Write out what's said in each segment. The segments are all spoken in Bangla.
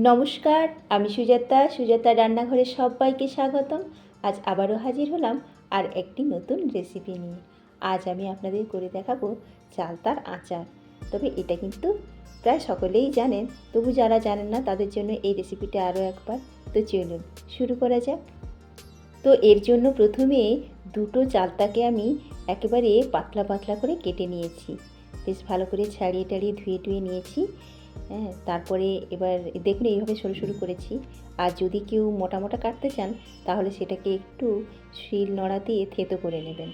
নমস্কার, আমি সুজাতা। সুজাতা রান্নাঘরে সবাইকে স্বাগতম। আজ আবারও হাজির হলাম আর একটি নতুন রেসিপি নিয়ে। আজ আমি আপনাদের করে দেখাবো চালতার আচার। তবে এটা কিন্তু প্রায় সকলেই জানেন, তবু যারা জানেন না তাদের জন্য এই রেসিপিটা আরও একবার। তো চলুন, শুরু করা যাক। তো এর জন্য প্রথমে দুটো চালতাকে আমি একেবারে পাতলা পাতলা করে কেটে নিয়েছি। বেশ ভালো করে ছাড়িয়ে টাড়িয়ে ধুয়ে টুয়ে নিয়েছি। হ্যাঁ তারপরে এবার দেখুন, এইভাবে সরু সরু করেছি। আর যদি কেউ মোটা মোটা কাটতে চান, তাহলে সেটাকে একটু শিল নড়া দিয়ে থেতো করে নেবেন।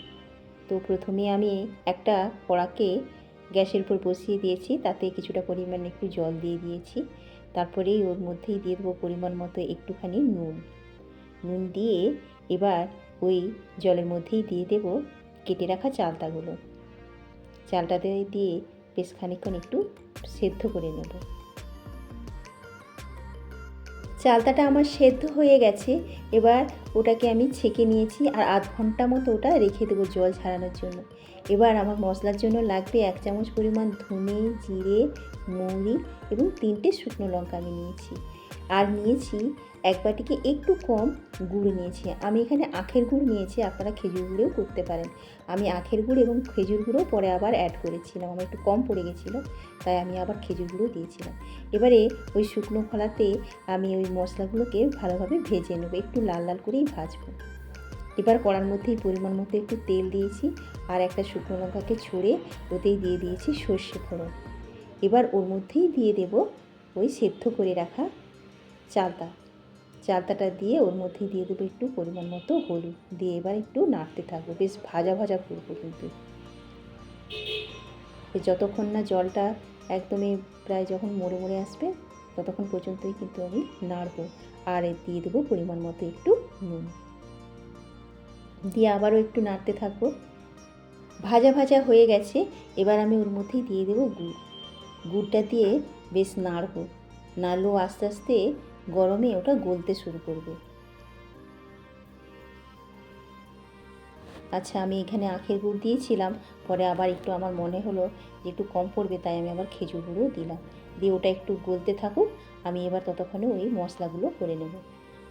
তো প্রথমে আমি একটা কড়াকে গ্যাসের উপর বসিয়ে দিয়েছি, তাতে কিছুটা পরিমাণ একটু জল দিয়ে দিয়েছি। তারপরেই ওর মধ্যেই দিয়ে দেবো পরিমাণ মতো একটুখানি নুন। নুন দিয়ে এবার ওই জলের মধ্যেই দিয়ে দেব কেটে রাখা চালতাগুলো। চালটাতে দিয়ে বেশ খানিকক্ষণ একটু সেদ্ধ করে নেব। চালতাটা আমার সেদ্ধ হয়ে গেছে। এবার ওটাকে আমি ছেঁকে নিয়েছি আর আধ ঘণ্টা মতো ওটা রেখে দেবো জল ছাড়ানোর জন্য। এবার আমার মশলার জন্য লাগবে এক চামচ পরিমাণ ধনে, জিরে, মৌরি এবং তিনটে শুকনো লঙ্কা আমি নিয়েছি। আর নিয়েছি এক বাটিকে একটু কম গুড় নিয়েছি। আমি এখানে আখের গুড় নিয়েছি, আপনারা খেজুর গুঁড়েও করতে পারেন। আমি আখের গুড় এবং খেজুর গুঁড়ো পরে আবার অ্যাড করেছিলাম, আমার একটু কম পড়ে গেছিল, তাই আমি আবার খেজুর গুঁড়ো দিয়েছিলাম। এবারে ওই শুকনো খোলাতে আমি ওই মশলাগুলোকে ভালোভাবে ভেজে নেব, একটু লাল লাল করেই ভাজবো। এবার কড়ার মধ্যেই পরিমাণ মতো একটু তেল দিয়েছি আর একটা শুকনো লঙ্কাকে ছড়ে ওতেই দিয়ে দিয়েছি সর্ষে ফোড়ন। এবার ওর মধ্যেই দিয়ে দেব ওই সেদ্ধ করে রাখা চালতা চালতাটা দিয়ে ওর মধ্যেই দিয়ে দেবো একটু পরিমাণ মতো হলুদ। দিয়ে এবার একটু নাড়তে থাকব। বেশ ভাজা ভাজা করব কিন্তু। যতক্ষণ না জলটা একদমই প্রায় যখন মরে মরে আসবে, ততক্ষণ পর্যন্তই কিন্তু আমি নাড়বো। আর দিয়ে দেবো পরিমাণ মতো একটু নুন। দিয়ে আবারও একটু নাড়তে থাকব। ভাজা ভাজা হয়ে গেছে। এবার আমি ওর মধ্যেই দিয়ে দেবো গুড়। গুড়টা দিয়ে বেশ নাড়বো। নাড়লেও আস্তে আস্তে গরমে ওটা গলতে শুরু করবে। আচ্ছা আমি এখানে আখের গুড় দিয়েছিলাম, পরে আবার একটু আমার মনে হলো যে একটু কম পড়বে, তাই আমি আবার খেজুর গুঁড়ো দিলাম। দিয়ে ওটা একটু গলতে থাকুক, আমি এবার ততক্ষণে ওই মশলাগুলো করে নেব।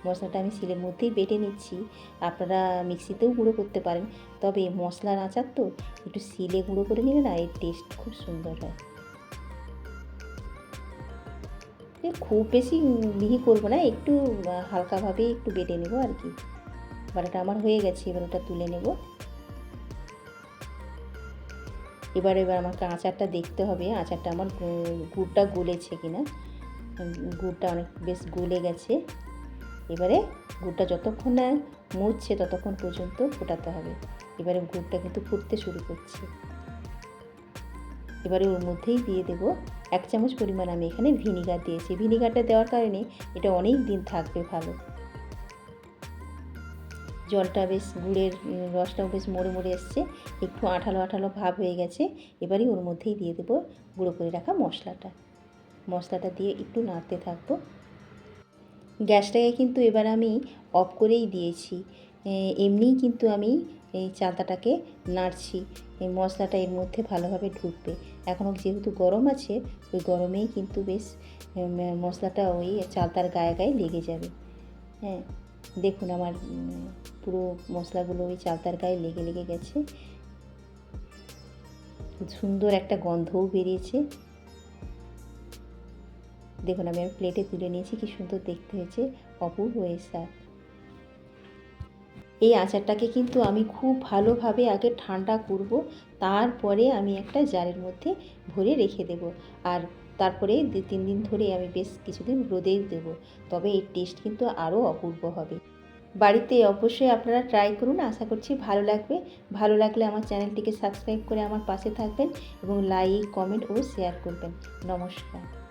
মশলাটা আমি শিলের মধ্যেই বেটে নিচ্ছি। আপনারা মিক্সিতেও গুঁড়ো করতে পারেন, তবে মশলার আচার তো একটু শিলে গুঁড়ো করে নিলে না, এর টেস্ট খুব সুন্দর হয়। খুব বেশি মিহি করব না, একটু হালকাভাবেই একটু বেটে নেব আর কি। বাটাটা আমার হয়ে গেছে, এবার ওটা তুলে নেব। এবার এবার আমাকে আচারটা দেখতে হবে, আচারটা আমার গুড়টা গলেছে কিনা। গুড়টা অনেক বেশ গলে গেছে। এবারে গুড়টা যতক্ষণ না মরছে ততক্ষণ পর্যন্ত ফোটাতে হবে। এবারে গুড়টা কিন্তু ফুটতে শুরু করছে। এবারে ওর মধ্যেই দিয়ে দেবো। এক চামচ পরিমাণ আমি এখানে ভিনিগার দিয়েছি। ভিনিগারটা দেওয়ার কারণে এটা অনেক দিন থাকবে ভালো। জলটা বেশ গুড়ের রসটাও বেশ মরে মরে এসছে। একটু আঠালো আঠালো ভাব হয়ে গেছে। এবারই ওর মধ্যেই দিয়ে দেবো গুঁড়ো করে রাখা মশলাটা। মশলাটা দিয়ে একটু নাড়তে থাকব। গ্যাসটাকে কিন্তু এবার আমি অফ করেই দিয়েছি। এমনিই কিন্তু আমি এই চালতাটাকে নাড়ছি। এই মশলাটা এর মধ্যে ভালোভাবে ঢুকবে। এখনও যেহেতু গরম আছে, ওই গরমেই কিন্তু বেশ মশলাটা ওই চালতার গায়ে গায়ে লেগে যাবে। হ্যাঁ দেখুন আমার পুরো মশলাগুলো ওই চালতার গায়ে লেগে লেগে গেছে। সুন্দর একটা গন্ধও বেরিয়েছে। দেখুন আমি প্লেটে তুলে নিয়েছি, কি সুন্দর দেখতে হয়েছে। অপূর্ব এর এই আচারটাকে কিন্তু আমি খুব ভালোভাবে আগে ঠান্ডা করব, তারপরে আমি একটা জারের মধ্যে ভরে রেখে দেব। আর তারপরে দু তিন দিন ধরে আমি বেশ কিছুদিন রোদেই দেবো, তবে এর টেস্ট কিন্তু আরও অপূর্ব হবে। বাড়িতে অবশ্যই আপনারা ট্রাই করুন, আশা করছি ভালো লাগবে। ভালো লাগলে আমার চ্যানেলটিকে সাবস্ক্রাইব করে আমার পাশে থাকবেন এবং লাইক কমেন্ট ও শেয়ার করবেন। নমস্কার।